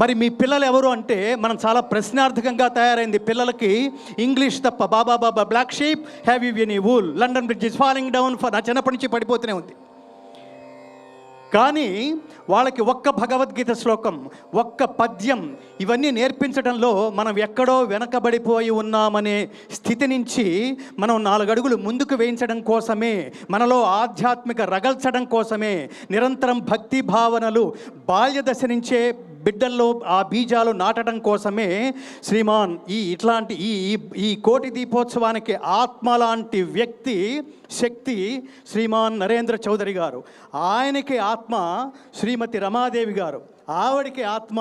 మరి మీ పిల్లలు ఎవరు అంటే మనం చాలా ప్రశ్నార్థకంగా తయారైంది పిల్లలకి ఇంగ్లీష్ తప్ప. Baa baa black sheep have you any wool London Bridge is falling down for నా చిన్నప్పటి నుంచి పడిపోతూనే ఉంది. కానీ వాళ్ళకి ఒక్క భగవద్గీత శ్లోకం ఒక్క పద్యం ఇవన్నీ నేర్పించడంలో మనం ఎక్కడో వెనకబడిపోయి ఉన్నామనే స్థితి నుంచి మనం నాలుగడుగులు ముందుకు వేయించడం కోసమే మనలో ఆధ్యాత్మిక రగల్చడం కోసమే నిరంతరం భక్తి భావనలు బాల్య దశ నుంచే బిడ్డల్లో ఆ బీజాలు నాటడం కోసమే శ్రీమాన్ ఈ ఇట్లాంటి ఈ ఈ- కోటి దీపోత్సవానికి ఆత్మ లాంటి వ్యక్తి శక్తి శ్రీమాన్ నరేంద్ర చౌదరి గారు. ఆయనకి ఆత్మ శ్రీమతి రమాదేవి గారు. ఆవిడికి ఆత్మ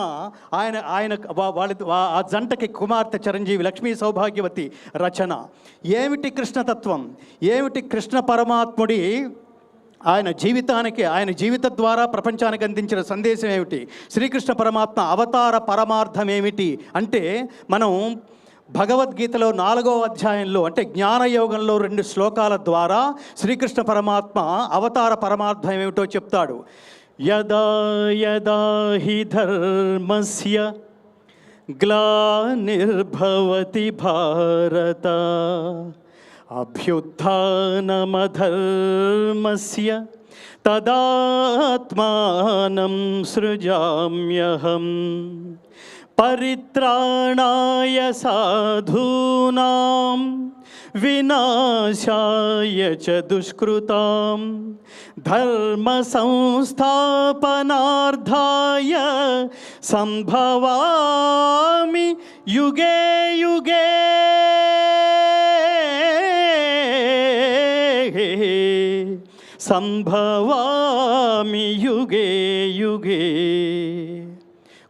ఆయన ఆయన వాళ్ళ ఆ జంటకి కుమార్తె చిరంజీవి లక్ష్మీ సౌభాగ్యవతి రచన. ఏమిటి కృష్ణతత్వం? ఏమిటి కృష్ణ పరమాత్ముడి ఆయన జీవితానికి ఆయన జీవిత ద్వారా ప్రపంచానికి అందించిన సందేశం ఏమిటి? శ్రీకృష్ణ పరమాత్మ అవతార పరమార్థం ఏమిటి అంటే మనం భగవద్గీతలో నాలుగో అధ్యాయంలో అంటే జ్ఞానయోగంలో రెండు శ్లోకాల ద్వారా శ్రీకృష్ణ పరమాత్మ అవతార పరమార్థం ఏమిటో చెప్తాడు. యదా యదా హి ధర్మస్య గ్లానిర్భవతి భారత अभ्युत्थानमधर्मस्य तदात्मानं सृजाम्यहम्। परित्राणाय साधूनां विनाशाय च दुष्कृतां धर्मसंस्थापनार्थाय सम्भवामि युगे युगे। యుగే సంభవామి యుగే యుగే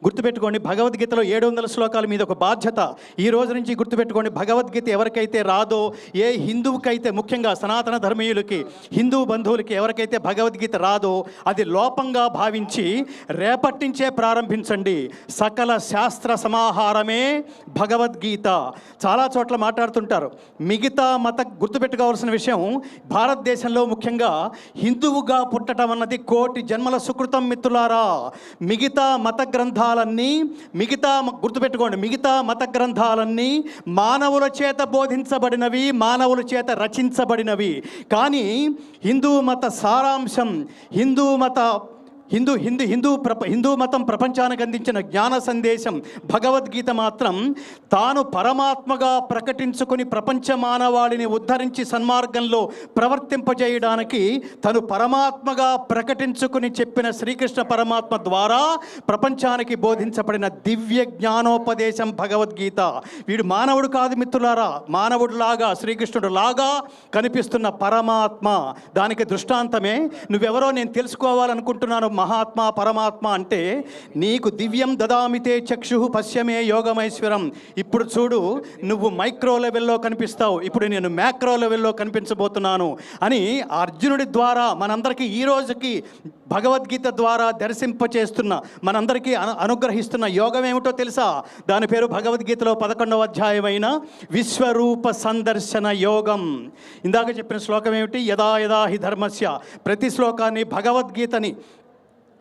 గుర్తుపెట్టుకోండి భగవద్గీతలో ఏడు వందల శ్లోకాల మీద ఒక బాధ్యత. ఈ రోజు నుంచి గుర్తుపెట్టుకోండి భగవద్గీత ఎవరికైతే రాదో ఏ హిందువుకైతే ముఖ్యంగా సనాతన ధర్మీయులకి హిందూ బంధువులకి ఎవరికైతే భగవద్గీత రాదో అది లోపంగా భావించి రేపటి నుంచే ప్రారంభించండి. సకల శాస్త్ర సమాహారమే భగవద్గీత. చాలా చోట్ల మాట్లాడుతుంటారు. మిగతా మత గుర్తుపెట్టుకోవాల్సిన విషయం భారతదేశంలో ముఖ్యంగా హిందువుగా పుట్టడం అన్నది కోటి జన్మల సుకృతం మిత్రులారా. మిగతా మత గ్రంథాలన్నీ మిగతా గుర్తుపెట్టుకోండి మిగతా మత గ్రంథాలన్నీ మానవుల చేత బోధించబడినవి మానవుల చేత రచించబడినవి. కానీ హిందూ మత సారాంశం హిందూ మత హిందూ హిందూ హిందూ ప్రప హిందూ మతం ప్రపంచానికి అందించిన జ్ఞాన సందేశం భగవద్గీత మాత్రం తాను పరమాత్మగా ప్రకటించుకుని ప్రపంచ మానవాళిని ఉద్ధరించి సన్మార్గంలో ప్రవర్తింపజేయడానికి తను పరమాత్మగా ప్రకటించుకుని చెప్పిన శ్రీకృష్ణ పరమాత్మ ద్వారా ప్రపంచానికి బోధించబడిన దివ్య జ్ఞానోపదేశం భగవద్గీత. వీడు మానవుడు కాదు మిత్రులారా. మానవుడు లాగా శ్రీకృష్ణుడు లాగా కనిపిస్తున్న పరమాత్మ. దానికి దృష్టాంతమే నువ్వెవరో నేను తెలుసుకోవాలనుకుంటున్నాను. మహాత్మ పరమాత్మ అంటే నీకు దివ్యం దదామితే చక్షు పశ్యమే యోగమైశ్వరం. ఇప్పుడు చూడు నువ్వు మైక్రో లెవెల్లో కనిపిస్తావు. ఇప్పుడు నేను మ్యాక్రో లెవెల్లో కనిపించబోతున్నాను అని అర్జునుడి ద్వారా మనందరికీ ఈ రోజుకి భగవద్గీత ద్వారా దర్శింపచేస్తున్న మనందరికీ అను అనుగ్రహిస్తున్న యోగం ఏమిటో తెలుసా? దాని పేరు భగవద్గీతలో పదకొండవ అధ్యాయమైన విశ్వరూప సందర్శన యోగం. ఇందాక చెప్పిన శ్లోకం ఏమిటి? యదా యదా హి ధర్మస్య. ప్రతి శ్లోకాన్ని భగవద్గీతని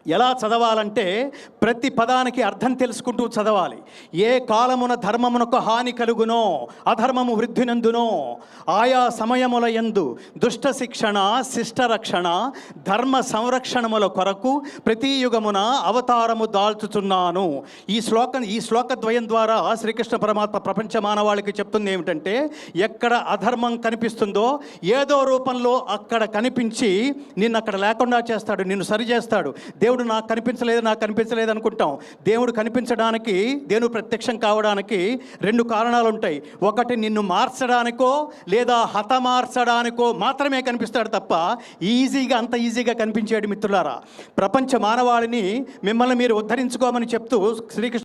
ఎలా చదవాలంటే ప్రతి పదానికి అర్థం తెలుసుకుంటూ చదవాలి. ఏ కాలమున ధర్మమునకు హాని కలుగునో అధర్మము వృద్ధినందునో ఆయా సమయముల యందు దుష్ట శిక్షణ శిష్ట రక్షణ ధర్మ సంరక్షణముల కొరకు ప్రతి యుగమున అవతారము దాల్చుతున్నాను ఈ శ్లోకం ఈ శ్లోక ద్వయం ద్వారా శ్రీకృష్ణ పరమాత్మ ప్రపంచ మానవాళికి చెప్తుంది ఏమిటంటే ఎక్కడ అధర్మం కనిపిస్తుందో ఏదో రూపంలో అక్కడ కనిపించి నిన్ను అక్కడ లేకుండా చేస్తాడు నిన్ను సరిచేస్తాడు. దేవుడు దేవుడు నాకు కనిపించలేదు నాకు కనిపించలేదు అనుకుంటాం. దేవుడు కనిపించడానికి దేవుడు ప్రత్యక్షం కావడానికి రెండు కారణాలు ఉంటాయి ఒకటి నిన్ను మార్చడానికో లేదా హతమార్చడానికో మాత్రమే కనిపిస్తాడు తప్ప ఈజీగా అంత ఈజీగా కనిపించాడు మిత్రులారా. ప్రపంచ మానవాళిని మిమ్మల్ని మీరు ఉద్ధరించుకోమని చెప్తూ శ్రీకృష్ణ